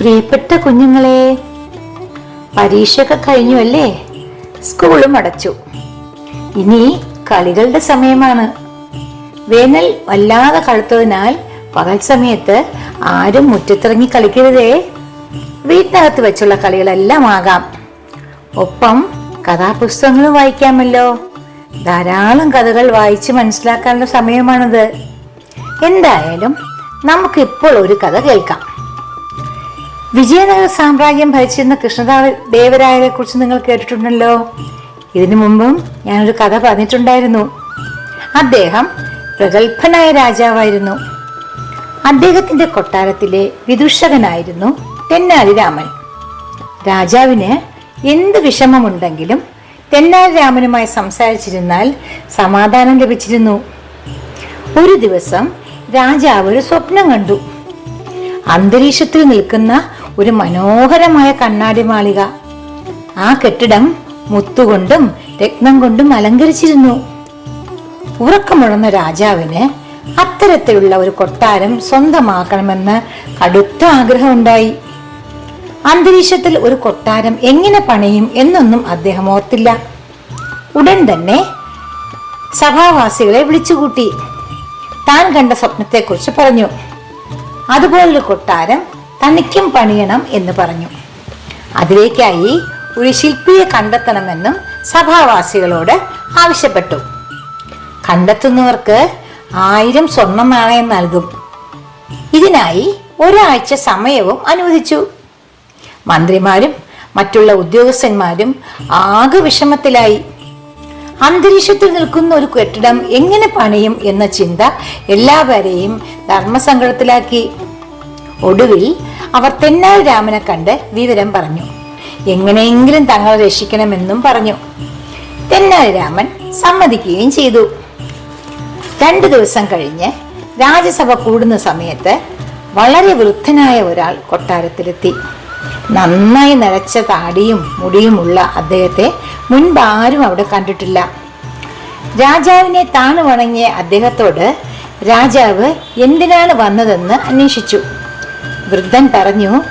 പ്രിയപ്പെട്ട കുഞ്ഞുങ്ങളെ പരീക്ഷയൊക്കെ കഴിഞ്ഞു അല്ലേ സ്കൂളും അടച്ചു. ഇനി കളികളുടെ സമയമാണ്. വേനൽ വല്ലാതെ കളുത്തതിനാൽ പകൽ സമയത്ത് ആരും മുറ്റത്തിറങ്ങി കളിക്കരുതേ. വീട്ടിനകത്ത് വെച്ചുള്ള കളികളെല്ലാം ആകാം. ഒപ്പം കഥാപുസ്തകങ്ങളും വായിക്കാമല്ലോ. ധാരാളം കഥകൾ വായിച്ച് മനസ്സിലാക്കാനുള്ള സമയമാണിത്. എന്തായാലും നമുക്കിപ്പോൾ ഒരു കഥ കേൾക്കാം. വിജയനഗര സാമ്രാജ്യം ഭരിച്ചിരുന്ന കൃഷ്ണദേവരായരെ കുറിച്ച് നിങ്ങൾ കേട്ടിട്ടുണ്ടല്ലോ. ഇതിനു മുമ്പും ഞാനൊരു കഥ പറഞ്ഞിട്ടുണ്ടായിരുന്നു. അദ്ദേഹം പ്രഗത്ഭനായ രാജാവായിരുന്നു. അദ്ദേഹത്തിന്റെ കൊട്ടാരത്തിലെ വിദുഷകനായിരുന്നു തെന്നാലി രാമൻ. രാജാവിന് എന്ത് വിഷമമുണ്ടെങ്കിലും തെന്നാലി രാമനുമായി സംസാരിച്ചിരുന്നാൽ സമാധാനം ലഭിച്ചിരുന്നു. ഒരു ദിവസം രാജാവ് ഒരു സ്വപ്നം കണ്ടു. അന്തരീക്ഷത്തിൽ നിൽക്കുന്ന ഒരു മനോഹരമായ കണ്ണാടി മാളിക. ആ കെട്ടിടം മുത്തുകൊണ്ടും രത്നം കൊണ്ടും അലങ്കരിച്ചിരുന്നു. ഉറക്കമുഴന്ന രാജാവിന് അത്തരത്തിലുള്ള ഒരു കൊട്ടാരം സ്വന്തമാക്കണമെന്ന് കടുത്ത ആഗ്രഹമുണ്ടായി. അന്തരീക്ഷത്തിൽ ഒരു കൊട്ടാരം എങ്ങനെ പണിയും എന്നൊന്നും അദ്ദേഹം ഓർത്തില്ല. ഉടൻ തന്നെ സഭാവാസികളെ വിളിച്ചുകൂട്ടി. താൻ കണ്ട സ്വപ്നത്തെക്കുറിച്ച് പറഞ്ഞു. അതുപോലൊരു കൊട്ടാരം തനിക്കും പണിയണം എന്ന് പറഞ്ഞു. അതിലേക്കായി ഒരു ശില്പിയെ കണ്ടെത്തണമെന്നും സഭാവാസികളോട് ആവശ്യപ്പെട്ടു. കണ്ടെത്തുന്നവർക്ക് ആയിരം സ്വർണ നാണയം നൽകും. ഇതിനായി ഒരാഴ്ച സമയവും അനുവദിച്ചു. മന്ത്രിമാരും മറ്റുള്ള ഉദ്യോഗസ്ഥന്മാരും ആകെ വിഷമത്തിലായി. അന്തരീക്ഷത്തിൽ നിൽക്കുന്ന ഒരു കെട്ടിടം എങ്ങനെ പണിയും എന്ന ചിന്ത എല്ലാവരെയും ധർമ്മസങ്കടത്തിലാക്കി. ഒടുവിൽ അവർ തെന്നാൽ രാമനെ കണ്ട് വിവരം പറഞ്ഞു. എങ്ങനെയെങ്കിലും തങ്ങളെ രക്ഷിക്കണമെന്നും പറഞ്ഞു. തെന്നാൽ രാമൻ സമ്മതിക്കുകയും ചെയ്തു. രണ്ടു ദിവസം കഴിഞ്ഞ് രാജ്യസഭ കൂടുന്ന സമയത്ത് വളരെ വൃദ്ധനായ ഒരാൾ കൊട്ടാരത്തിലെത്തി. നന്നായി നരച്ച താടിയും മുടിയുമുള്ള അദ്ദേഹത്തെ മുൻപ് ആരും അവിടെ കണ്ടിട്ടില്ല. രാജാവിനെ താണു വണങ്ങിയ അദ്ദേഹത്തോട് രാജാവ് എന്തിനാണ് വന്നതെന്ന് അന്വേഷിച്ചു. വൃദ്ധൻ പറഞ്ഞു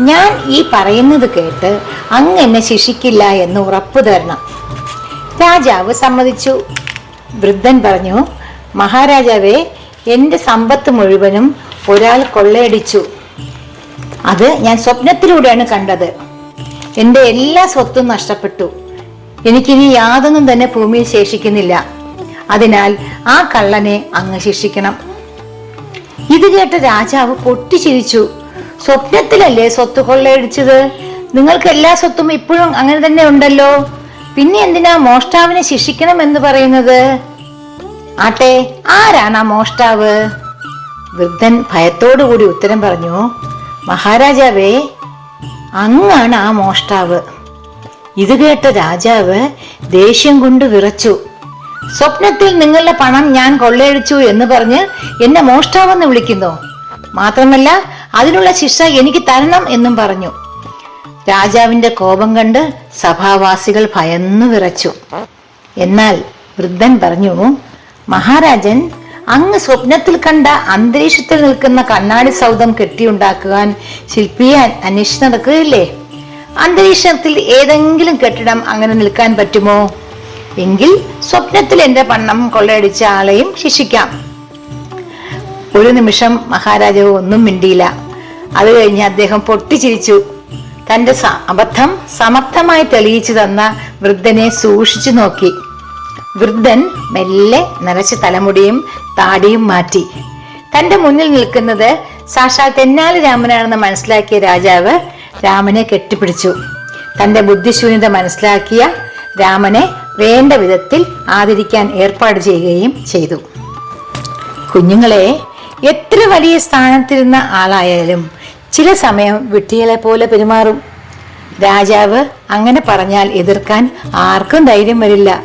ഞാൻ ഈ പറയുന്നത് കേട്ട് അങ്ങ് എന്നെ ശിക്ഷിക്കില്ല എന്ന് ഉറപ്പു തരണം. രാജാവ് സമ്മതിച്ചു. വൃദ്ധൻ പറഞ്ഞു മഹാരാജാവേ എന്റെ സമ്പത്ത് മുഴുവനും ഒരാൾ കൊള്ളയടിച്ചു. അത് ഞാൻ സ്വപ്നത്തിലൂടെയാണ് കണ്ടത്. എന്റെ എല്ലാ സ്വത്തും നഷ്ടപ്പെട്ടു. എനിക്കിനി യാതൊന്നും തന്നെ ഭൂമിയിൽ ശേഷിക്കുന്നില്ല. അതിനാൽ ആ കള്ളനെ അങ്ങ് ശിക്ഷിക്കണം. ഇത് കേട്ട രാജാവ് പൊട്ടിച്ചിരിച്ചു. സ്വപ്നത്തിലല്ലേ സ്വത്ത് കൊള്ളയടിച്ചത്? നിങ്ങൾക്ക് എല്ലാ സ്വത്തും ഇപ്പോഴും അങ്ങനെ തന്നെ ഉണ്ടല്ലോ. പിന്നെ എന്തിനാ മോഷ്ടാവിനെ ശിക്ഷിക്കണം എന്ന് പറയുന്നത്? ആട്ടെ ആരാണ് ആ മോഷ്ടാവ്? വൃദ്ധൻ ഭയത്തോടുകൂടി ഉത്തരം പറഞ്ഞു മഹാരാജാവേ അങ്ങാണ് ആ മോഷ്ടാവ്. ഇത് കേട്ട രാജാവ് ദേഷ്യം കൊണ്ട് വിറച്ചു സ്വപ്നത്തിൽ നിങ്ങളുടെ പണം ഞാൻ കൊള്ളയടിച്ചു എന്ന് പറഞ്ഞ് എന്നെ മോഷ്ടാവെന്ന് വിളിക്കുന്നു. മാത്രമല്ല അതിനുള്ള ശിക്ഷ എനിക്ക് തരണം എന്നും പറഞ്ഞു. രാജാവിന്റെ കോപം കണ്ട് സഭാവാസികൾ ഭയന്നു വിറച്ചു. എന്നാൽ വൃദ്ധൻ പറഞ്ഞു മഹാരാജൻ അങ്ങ് സ്വപ്നത്തിൽ കണ്ട അന്തരീക്ഷത്തിൽ നിൽക്കുന്ന കണ്ണാടി സൗധം കെട്ടിയുണ്ടാക്കുവാൻ ശില്പിയെ അന്വേഷിച്ച് അന്തരീക്ഷത്തിൽ ഏതെങ്കിലും കെട്ടിടം അങ്ങനെ നിൽക്കാൻ പറ്റുമോ? എങ്കിൽ സ്വപ്നത്തിൽ എന്റെ പണ്ണം കൊള്ളയടിച്ച ആളെയും ശിക്ഷിക്കാം. ഒരു നിമിഷം മഹാരാജാവ് ഒന്നും മിണ്ടിയില്ല. അത് കഴിഞ്ഞ് അദ്ദേഹം പൊട്ടിച്ചിരിച്ചു. തന്റെ അബദ്ധം സമർത്ഥമായി തെളിയിച്ചു തന്ന വൃദ്ധനെ സൂക്ഷിച്ചു നോക്കി. വൃദ്ധൻ മെല്ലെ നരച്ച തലമുടിയും താടിയും മാറ്റി. തന്റെ മുന്നിൽ നിൽക്കുന്നത് സാക്ഷാൽ തെന്നാലി രാമനാണെന്ന് മനസ്സിലാക്കിയ രാജാവ് രാമനെ കെട്ടിപ്പിടിച്ചു. തന്റെ ബുദ്ധിശൂന്യത മനസ്സിലാക്കിയ രാമനെ വേണ്ട വിധത്തിൽ ആദരിക്കാൻ ഏർപ്പാട് ചെയ്യുകയും ചെയ്തു. കുഞ്ഞുങ്ങളെ എത്ര വലിയ സ്ഥാനത്തിരുന്ന ആളായാലും ചില സമയം വിട്ടികളെ പോലെ പെരുമാറും. രാജാവ് അങ്ങനെ പറഞ്ഞാൽ എതിർക്കാൻ ആർക്കും ധൈര്യം വരില്ല.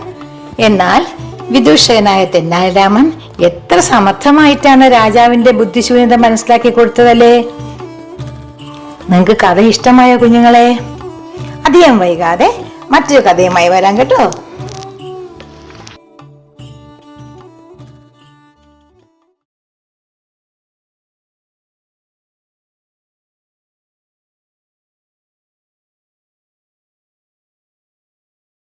എന്നാൽ വിദൂഷകനായ തെന്നാലിരാമൻ എത്ര സമർത്ഥമായിട്ടാണ് രാജാവിന്റെ ബുദ്ധിശൂന്യത മനസ്സിലാക്കി കൊടുത്തതല്ലേ? നിങ്ങൾക്ക് കഥ ഇഷ്ടമായ കുഞ്ഞുങ്ങളെ? അധികം വൈകാതെ മറ്റൊരു കഥയുമായി വരാം കേട്ടോ.